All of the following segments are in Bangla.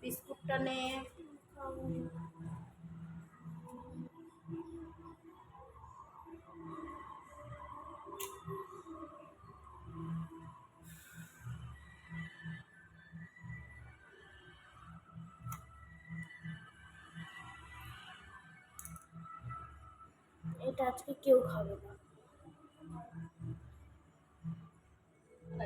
বিস্কুটটা নে। এটা আজকে কেউ খাবে না আর সবারই নিরামিষ কেন ওর প্যাকেটটা তো ওকে দিয়ে দিল আমার আমাদের প্যাকেটটা তো দিচ্ছি না এবার আমাকে একটা দিয়ে দাও বাবা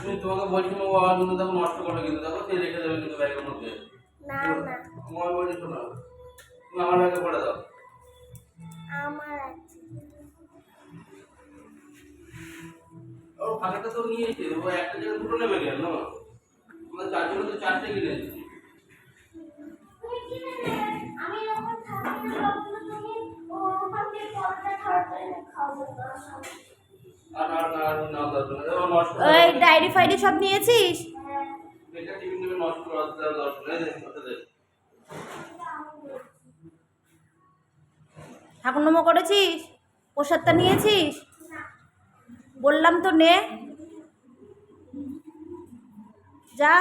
তুমি তোমাকে বলছি মা বাবা কিন্তু দেখো নষ্ট করবে কিন্তু দেখো সে রেখে দেবে কিন্তু ব্যাগের মধ্যে। না না। আমার বলছি শোনো তুমি আমার ব্যাগে পড়ে দাও। আমার আছে। ওর প্যাকেটটা তো নিয়েছে ও একটা জায়গায় দুটো নেবে কেন? আমরা চারজনে তো চারটে কিনেছি আমি ওই ডায়েরি ফাইরি সব নিয়েছিস? ঠাকুর নমো করেছিস? প্রসাদটা নিয়েছিস? বললাম তো নে। যা।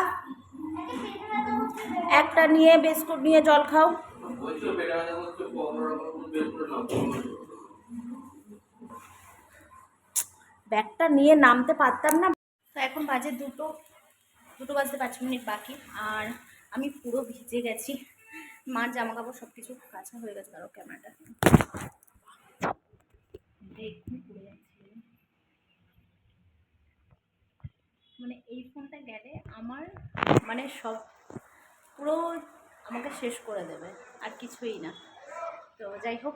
একটা নিয়ে বিস্কুট নিয়ে জল খাও বলছো পেটে ব্যথা করছে পকোড়া করে বের করে নাও ব্যাগটা নিয়ে নামতে পারতাম না। তো এখন বাজে দুটো দুটো বাজতে পাঁচ মিনিট বাকি। আর আমি পুরো ভিজে গেছি। মার জামা কাপড় সব কিছু কাঁচা হয়ে গেছে কারও ক্যামেরাটা। মানে এই ফোনটা গেলে আমার মানে সব পুরো আমাকে শেষ করে দেবে, আর কিছুই না। তো যাই হোক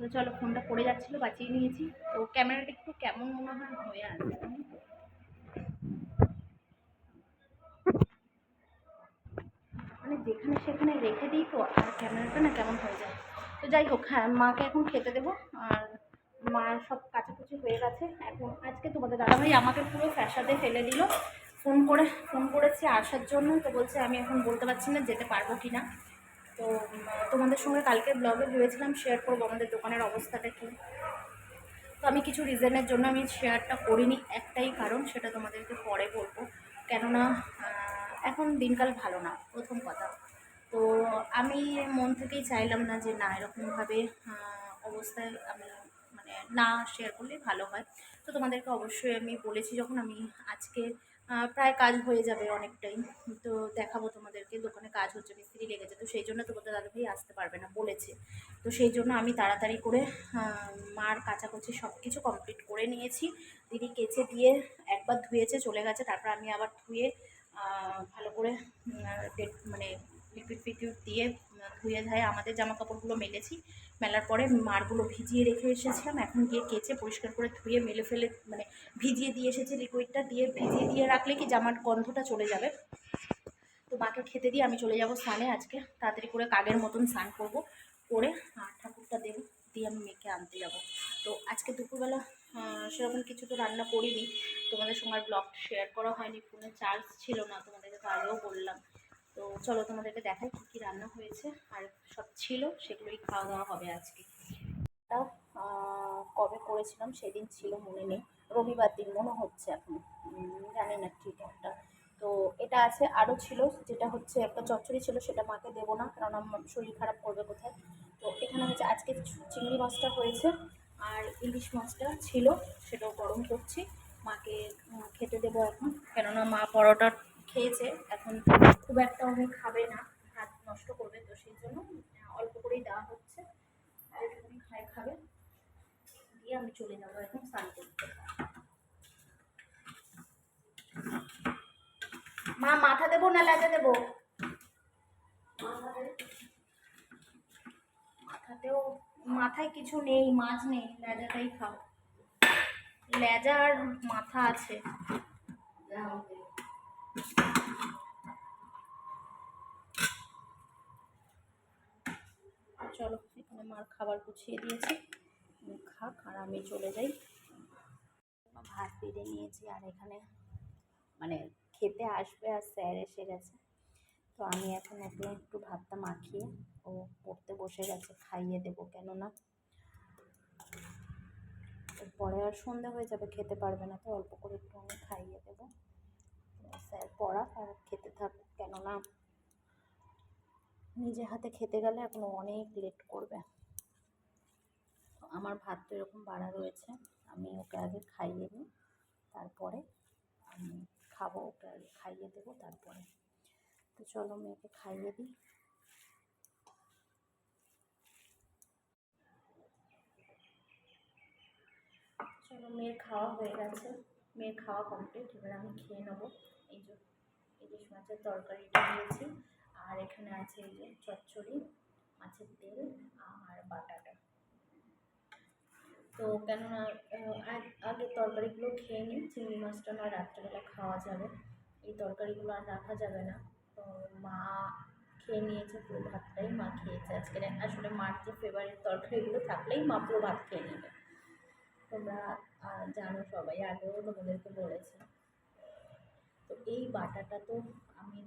তো চলো ফোনটা পড়ে যাচ্ছিল, বাঁচিয়ে নিয়েছি। তো ক্যামেরাটা একটু কেমন মনে হয় হয়ে আছে? মানে যেখানে সেখানে রেখে দিই তো, আর ক্যামেরাটা না কেমন হয়ে যায়। তো যাই হোক হ্যাঁ মাকে এখন খেতে দেবো, আর মা সব কাচাকুচি হয়ে গেছে। এখন আজকে তোমাদের দাদাভাই আমাকে পুরো ফ্যাসাদে ফেলে দিল। ফোন করে, ফোন করেছি আসার জন্য, তো বলছে আমি এখন বলতে পারছি না যেতে পারব কি না তোমাদের সঙ্গে কালকে ব্লগে ভেবেছিলাম শেয়ার করব, আমাদের দোকানের অবস্থাটা কী? তো আমি কিছু রিজনের জন্য আমি শেয়ারটা করিনি, একটাই কারণ, সেটা তোমাদেরকে পরে বলব। কেননা এখন দিনকাল ভালো না, প্রথম কথা। তো আমি মন থেকেই চাইলাম না যে না, এরকমভাবে অবস্থায় আমি মানে না শেয়ার করলে ভালো হয়। তো তোমাদেরকে অবশ্যই আমি বলেছি যখন আমি আজকে প্রায় কাজ হয়ে যাবে অনেকটাই। তো দেখাবো তোমাদেরকে, দোকানে কাজ হচ্ছে, মিস্ত্রি লেগেছে, তো সেই জন্য তোমাদের দাদাভাই আসতে পারবে না বলেছে। তো সেই জন্য আমি তাড়াতাড়ি করে মার কাচাকুচি সব কিছু কমপ্লিট করে নিয়েছি। দিদি কেচে দিয়ে একবার ধুয়েছে, চলে গেছে, তারপর আমি আবার ধুয়ে ভালো করে মানে লিকুইড ফিকুইড দিয়ে ধুয়ে ধায়ে আমাদের জামা কাপড়গুলো মেলেছি। মেলার পরে মারগুলো ভিজিয়ে রেখে এসেছিলাম, এখন গিয়ে কেচে পরিষ্কার করে ধুয়ে মেলে ফেলে মানে ভিজিয়ে দিয়ে এসেছি লিকুইডটা দিয়ে ভিজিয়ে দিয়ে রাখলে কি জামার গন্ধটা চলে যাবে? মাকে খেতে দিয়ে আমি চলে যাব স্নানে আজকে। তাড়াতাড়ি করে কাগের মতন স্নান করব, করে আর ঠাকুরটা দেব, দিয়ে আমি মেয়েকে আনতে যাব। তো আজকে দুপুরবেলা সেরকম কিছু তো রান্না করিনি। তোমাদের আর ব্লগ শেয়ার করা হয়নি ফোনে চার্জ ছিল না, তোমাদেরকে তো আগেও বললাম। তো চলো তোমাদেরকে দেখাই কী কী রান্না হয়েছে, আর সব ছিল, সেগুলোই খাওয়া দাওয়া হবে আজকে। কবে করেছিলাম, সেদিন ছিল মনে নেই। রবিবার দিন, মনে হচ্ছে এখন। জানি না ঠিক একটা। তো এটা আছে আরও ছিল, যেটা হচ্ছে একটা চচ্চড়ি ছিল, সেটা মাকে দেবো না, কারণ আমার শরীর খারাপ করবে কোথায়? তো এখানে হচ্ছে আজকে চিংড়ি মাছটা হয়েছে, আর ইলিশ মাছটা ছিল, সেটাও গরম করছি। মাকে খেতে দেবো এখন, কেননা মা পরোটা খেয়েছে, এখন খুব একটা অনেক খাবে না, হাত নষ্ট করবে, তো সেই জন্য অল্প করেই দেওয়া হচ্ছে। আর খায়, খাবে। দিয়ে আমি চলে যাব এখন স্নান করতে। মা, মাথা দেবো না লেজা দেবো? মাথাতেও, মাথায় কিছু নেই, মাছ নেই, লেজাটাই খাও। লেজা আর মাথা আছে। চলো, এখানে মার খাবার গুছিয়ে দিয়েছি। খাক, আর আমি চলে যাই। ভাত বেড়ে নিয়েছি, আর এখানে মানে খেতে আসবে আর স্যার এসে গেছে। তো আমি এখন ওকে একটু ভাতটা মাখিয়ে ও পড়তে বসে গেছে, খাইয়ে দেবো কেননা পরে আর সন্ধে হয়ে যাবে, খেতে পারবে না তো, অল্প করে একটু আমি খাইয়ে দেবো। স্যার পড়া আর খেতে থাকুক, কেননা নিজে হাতে খেতে গেলে এখন অনেক লেট করবে। আমার ভাত তো এরকম বাড়া রয়েছে, আমি ওকে আগে খাইয়ে নিই, তারপরে আমি খাব আগে খাইয়ে দেবো তারপরে। তো চলো মেয়েকে খাইয়ে দিই। চলো মেয়ের খাওয়া হয়ে গেছে। মেয়ের খাওয়া কমপ্লিট এবার আমি খেয়ে নেব। এই যে ইলিশ মাছের তরকারিটা দিয়েছি আর এখানে আছে এই যে চচ্চড়ি, মাছের তেল আর বাটাটা। তো কেননা আগে তরকারিগুলো খেয়ে নিই চিংড়ি মাছটা নয় রাত্রেবেলা খাওয়া যাবে। এই তরকারিগুলো আর রাখা যাবে না। তো মা খেয়ে নিয়েছে পুরো ভাতটাই, মা খেয়েছে। আজকে আসলে মার যে ফেভারিট তরকারিগুলো থাকলেই মা পুরো ভাত খেয়ে নেবে। তোমরা জানো সবাই, আগেও তোমাদেরকে বলেছি। তো এই বাটাটা তো আমি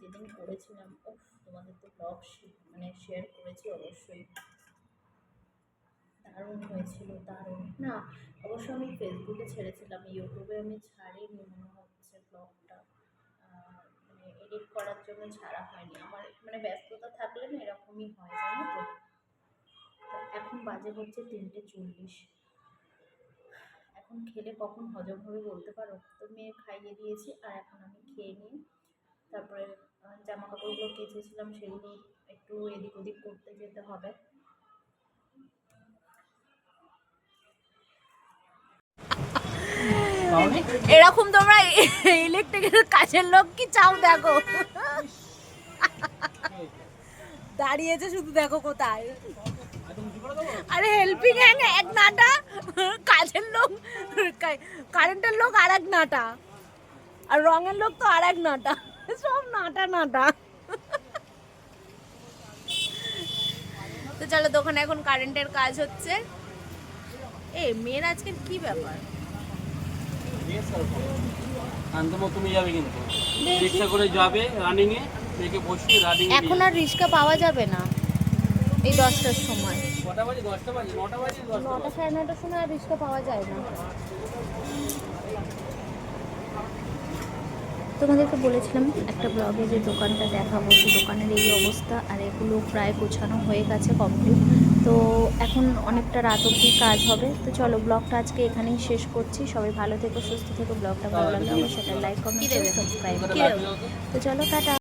যেদিন করেছিলাম ও তোমাদের তো ব্লগ মানে শেয়ার করেছি অবশ্যই। দারুণ হয়েছিল, দারুণ। না, অবশ্য আমি ফেসবুকে ছেড়েছিলাম ইউটিউবে আমি ছাড়িনি মনে হচ্ছে ব্লগটা মানে এডিট করার জন্য ছাড়া হয়নি। আমার মানে ব্যস্ততা থাকলে না এরকমই হয়, জানো তো? এখন বাজে হচ্ছে তিনটে চল্লিশ। এখন খেলে কখন হজম হবে বলতে পারো? তো মেয়ে খাইয়ে দিয়েছি, আর এখন আমি খেয়ে নিই। তারপরে জামা কাপড়গুলো কেচেছিলাম, সেগুলো একটু এদিক ওদিক করতে যেতে হবে। এরকম তোমরা ইলেকট্রিকের কাজের লোক কি চাও দেখো? দাঁড়িয়েছে শুধু দেখো কোথায়। আরে হেল্পিং হ্যান্ড এক নাটা, কাজের লোক কারেন্টের লোক আর এক নাটা। আর রঙের লোক তো আর এক নাটা, সব নাটা নাটা। তো চলো দোকানে এখন কারেন্টের কাজ হচ্ছে। এ, মেয়ের আজকের কি ব্যাপার? শান্তমো তুমি যাবে কিন্তু রিক্সা করে যাবে রানিং এ মেয়েকে রানিং এখন আর রিক্সা পাওয়া যাবে না এই দশটার সময়। নটা সাড়ে নটার সময় আর রিক্সা পাওয়া যায় না। তোমাদেরকে বলেছিলাম, একটা ব্লগে যে দোকানটা দেখাবো সেই দোকানের এই অবস্থা, আর এগুলো প্রায় গোছানো হয়ে গেছে কমপ্লিট তো এখন অনেকটা রাত অব্দি কাজ হবে। তো চলো ব্লগটা আজকে এখানেই শেষ করছি। সবাই ভালো থেকো সুস্থ থেকো। ব্লগটা ভালো লাগলে অবশ্যই সেটা লাইক কমেন্ট সাবস্ক্রাইব তো চলো টাটা।